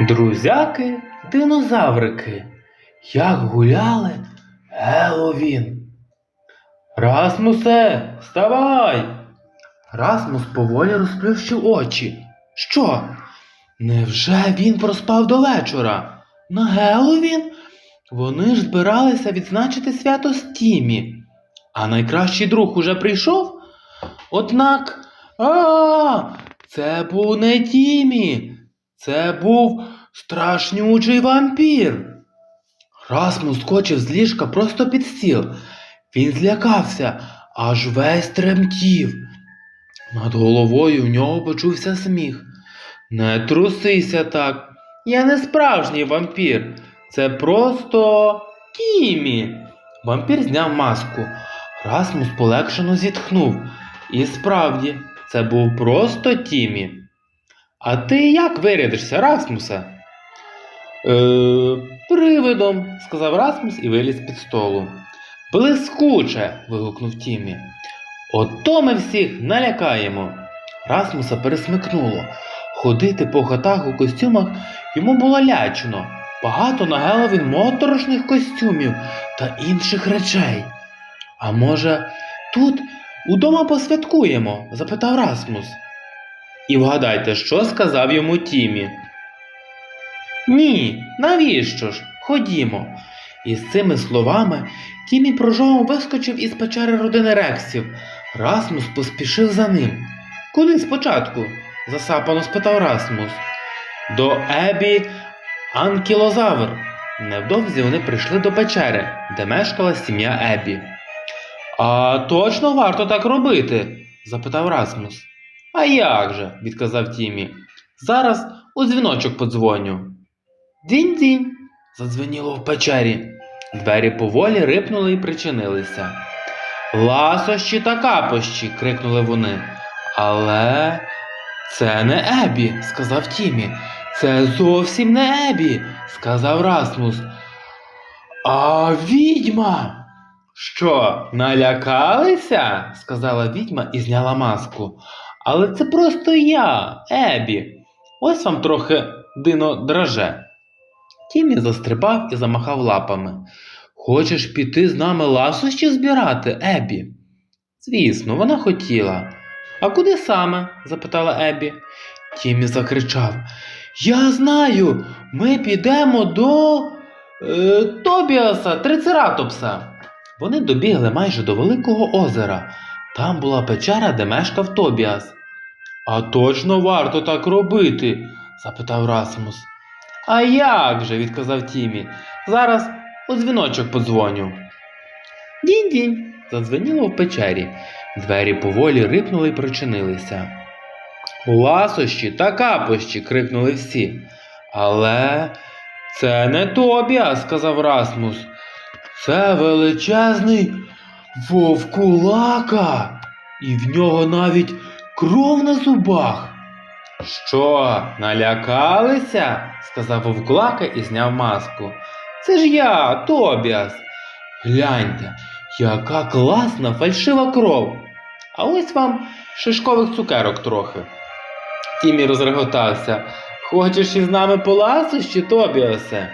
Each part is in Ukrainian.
Друзяки, динозаврики, як гуляли Геловін. Расмусе, вставай! Расмус поволі розплющив очі. Що? Невже він проспав до вечора? На Геловін? Вони ж збиралися відзначити свято Стімі. А найкращий друг уже прийшов? Однак. А, це був не Тімі. Це був страшнючий вампір. Расмус скочив з ліжка просто під стіл. Він злякався, аж весь тремтів. Над головою в нього почувся сміх. Не трусися так. Я не справжній вампір. Це просто Тімі. Вампір зняв маску. Расмус полегшено зітхнув. І справді, це був просто Тімі. А ти як вирядишся, Расмусе? Е, привидом, сказав Расмус і виліз під столу. Блискуче. вигукнув Тімі. Ото ми всіх налякаємо. Расмуса пересмикнуло. Ходити по хатах у костюмах йому було лячно. Багато на Геловін моторошних костюмів та інших речей. А може, тут удома посвяткуємо? запитав Расмус. І вгадайте, що сказав йому Тімі. Ні, навіщо ж? Ходімо. І з цими словами Тімі прожогом вискочив із печери родини Рексів. Расмус поспішив за ним. Куди спочатку? засапано спитав Расмус. До Ебі Анкілозавр. Невдовзі вони прийшли до печери, де мешкала сім'я Ебі. А точно варто так робити? запитав Расмус. А як же? відказав Тімі. Зараз у дзвіночок подзвоню. Дзінь-дзінь. задзвеніло в печері. Двері поволі рипнули і причинилися. Ласощі та капощі. крикнули вони. Але це не Ебі, сказав Тімі. Це зовсім не Ебі, сказав Расмус. А відьма. Що, налякалися? сказала відьма і зняла маску. Але це просто я, Ебі. Ось вам трохи дино драже. Тімі застрибав і замахав лапами. Хочеш піти з нами ласощі збирати, Ебі? Звісно, вона хотіла. А куди саме? запитала Ебі. Тімі закричав. Я знаю, ми підемо до е, Тобіаса Трицератопса. Вони добігли майже до великого озера. Там була печера, де мешкав Тобіас. А точно варто так робити? запитав Расмус. А як же, відказав Тімі. Зараз у дзвіночок подзвоню. Дінь-дінь. задзвеніло в печері. Двері поволі рипнули й причинилися. Ласощі та капощі. крикнули всі. Але це не Тобіас, сказав Расмус. Це величезний вовкулака, і в нього навіть кров на зубах. Що, налякалися? сказав вовкулака і зняв маску. Це ж я, Тобіас. Гляньте, яка класна фальшива кров. А ось вам шишкових цукерок трохи. Тімі розреготався. Хочеш із нами по ласощі, Тобіасе?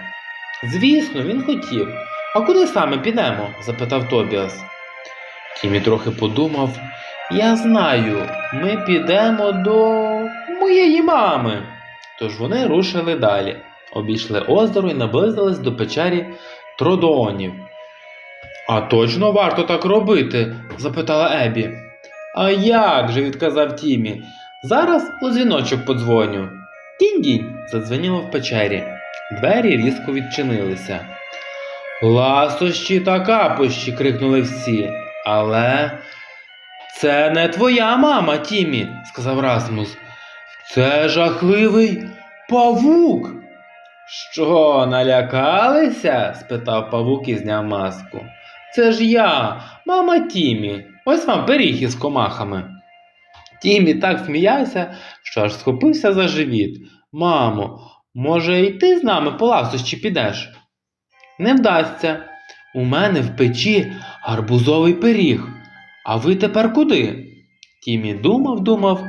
Звісно, він хотів. А куди саме підемо? запитав Тобіас. Тімі трохи подумав. Я знаю, ми підемо до моєї мами. Тож вони рушили далі, обійшли озеро і наблизились до печері Тродоонів. А точно варто так робити? запитала Ебі. А як же, відказав Тімі. Зараз у дзвіночок подзвоню. Дінь-дінь, задзвеніло в печері. Двері різко відчинилися. Ласощі та капощі. крикнули всі. Але це не твоя мама, Тімі, сказав Расмус. Це жахливий павук. Що, налякалися? спитав павук і зняв маску. Це ж я, мама Тімі. Ось вам пиріг із комахами. Тімі так сміявся, що аж схопився за живіт. Мамо, може, і ти з нами по ласощі підеш? Не вдасться. У мене в печі гарбузовий пиріг. А ви тепер куди? Тімі думав, думав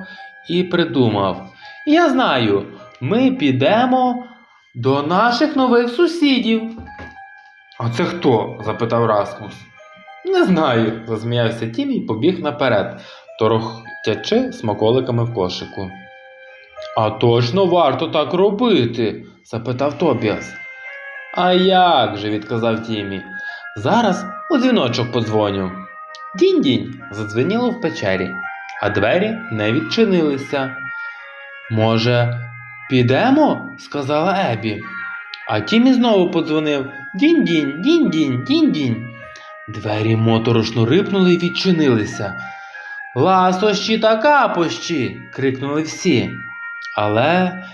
і придумав. Я знаю, ми підемо До наших нових сусідів. А це хто? запитав Расмус. Не знаю, засміявся Тімі і побіг наперед, торохтячи смаколиками в кошику. А точно варто так робити? запитав Тобіас. А як же, відказав Тімі. Зараз у дзвіночок подзвоню. Дінь-дінь задзвеніло в печері, а двері не відчинилися. Може, підемо? сказала Ебі. А Тімі знову подзвонив Дінь-дінь, дінь-дінь, дінь-дінь. Двері моторошно рипнули і відчинилися. Ласощі та капощі. крикнули всі. Але.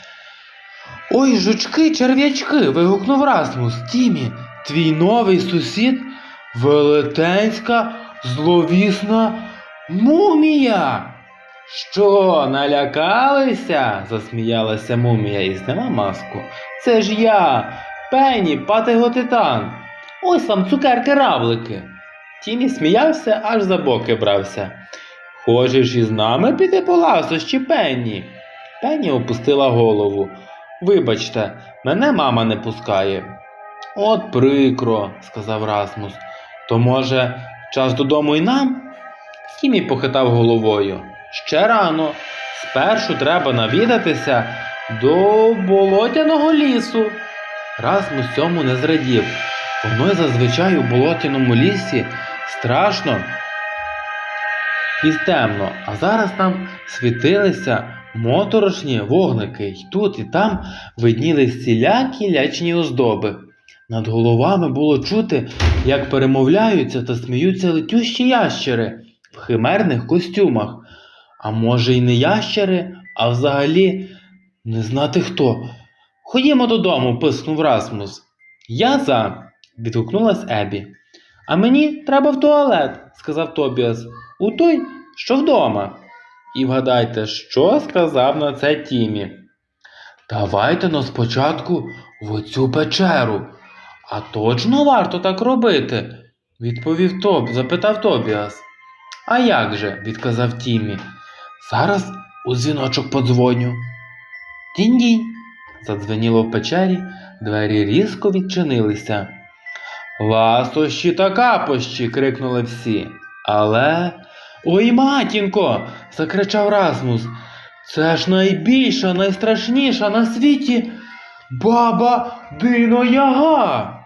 Ой, жучки, черв'ячки. вигукнув Расмус. Тімі, твій новий сусід велетенська, зловісна мумія. Що, налякалися? засміялася мумія і зняла маску. Це ж я, Пенні, патего титан. Ось вам цукерки равлики. Тімі сміявся, аж за боки брався. Хочеш із нами піти по ласощі, Пенні? Пенні опустила голову. Вибачте, мене мама не пускає. От прикро, сказав Расмус. То, може, час додому й нам? Тімі похитав головою. Ще рано. Спершу треба навідатися до болотяного лісу. Расмус цьому не зрадів. Воно й зазвичай у болотяному лісі страшно і темно, а зараз там світилися моторошні вогники, й тут і там видніли всілякі лячні оздоби. Над головами було чути, як перемовляються та сміються летющі ящери в химерних костюмах. А може, й не ящери, а взагалі не знати хто. Ходімо додому, пискнув Расмус. Я за. відгукнулась Ебі. А мені треба в туалет, сказав Тобіас. У той, що вдома. І вгадайте, що сказав на це Тімі. Давайте но спочатку в оцю печеру. А точно варто так робити? відповів Тоб, запитав Тобіас. А як же? відказав Тімі. Зараз у дзвіночок подзвоню. Дінь-дінь. Задзвеніло в печері, двері різко відчинилися. Ласощі та капощі. крикнули всі. Але. Ой, матінко. закричав Расмус. Це ж найбільша, найстрашніша на світі баба Дино Яга.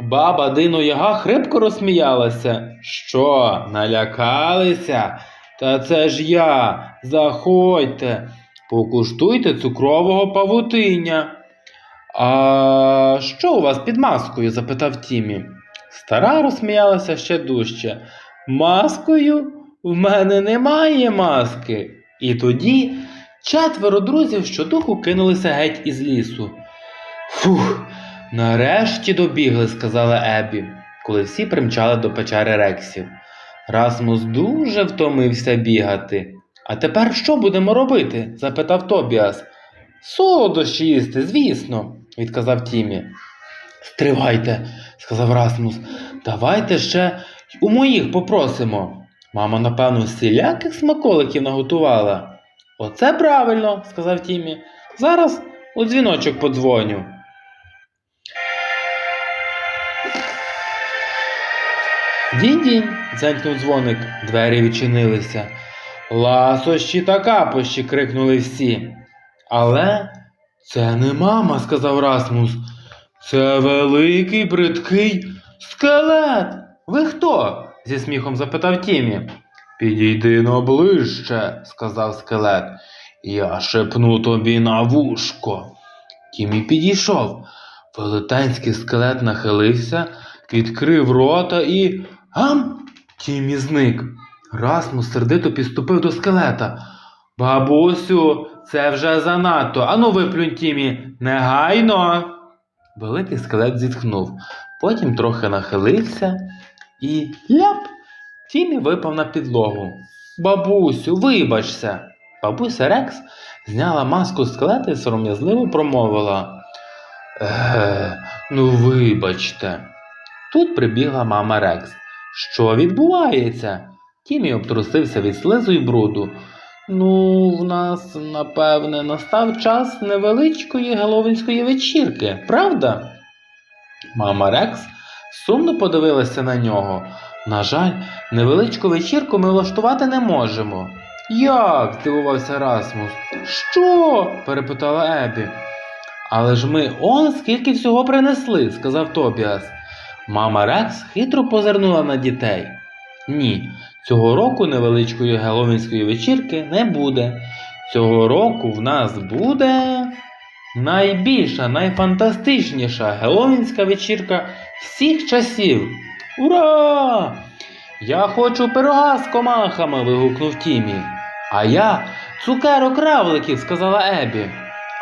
Баба Дино Яга хрипко розсміялася. Що, налякалися? Та це ж я. Заходьте, покуштуйте цукрового павутиння. А що у вас під маскою? запитав Тімі. Стара розсміялася ще дужче. Маскою? В мене немає маски. І тоді четверо друзів щодуху кинулися геть із лісу. Фух, нарешті добігли, сказала Ебі, коли всі примчали до печери Рексів. Расмус дуже втомився бігати. А тепер що будемо робити? запитав Тобіас. Солодощі їсти, звісно, відказав Тімі. Стривайте, сказав Расмус. Давайте ще у моїх попросимо. Мама, напевно, всіляких смаколиків наготувала. Оце правильно, сказав Тімі. Зараз у дзвіночок подзвоню. Дінь-дінь, дзенькнув дзвоник, двері відчинилися. Ласощі та капощі. крикнули всі. Але це не мама, сказав Расмус. Це великий бридкий скелет. Ви хто? зі сміхом запитав Тімі. Підійди но ближче, сказав скелет. Я шепну тобі на вушко. Тімі підійшов. Велетенський скелет нахилився, відкрив рота і. Гам! Тімі зник. Расмус сердито підступив до скелета. Бабусю, це вже занадто. Ану виплюнь Тімі, негайно. Великий скелет зітхнув, потім трохи нахилився і ляп. Тімі випав на підлогу. Бабусю, вибачся. Бабуся Рекс зняла маску скелета і сором'язливо промовила. Е, ну вибачте. Тут прибігла мама Рекс. Що відбувається? Тімі обтрусився від слизу й бруду. Ну, в нас, напевне, настав час невеличкої геловінської вечірки, правда? Мама Рекс сумно подивилася на нього. На жаль, невеличку вечірку ми влаштувати не можемо. Як? здивувався Расмус. Що? перепитала Ебі. Але ж ми он скільки всього принесли, сказав Тобіас. Мама Рекс хитро позирнула на дітей. Ні, цього року невеличкої геловінської вечірки не буде. Цього року в нас буде найбільша, найфантастичніша геловінська вечірка всіх часів. Ура! Я хочу пирога з комахами. вигукнув Тімі. А я цукерок равликів, сказала Ебі.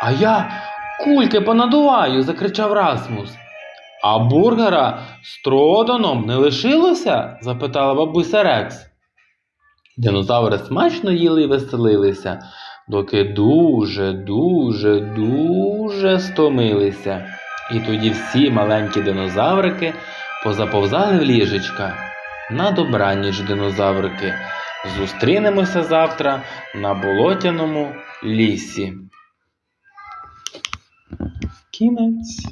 А я кульки понадуваю, закричав Расмус. А бургера з троданом не лишилося? запитала бабуся Рекс. Динозаври смачно їли і веселилися, доки дуже, дуже, дуже стомилися. І тоді всі маленькі динозаврики позаповзали в ліжечка. На добраніч, динозаврики. Зустрінемося завтра на болотяному лісі. Кінець.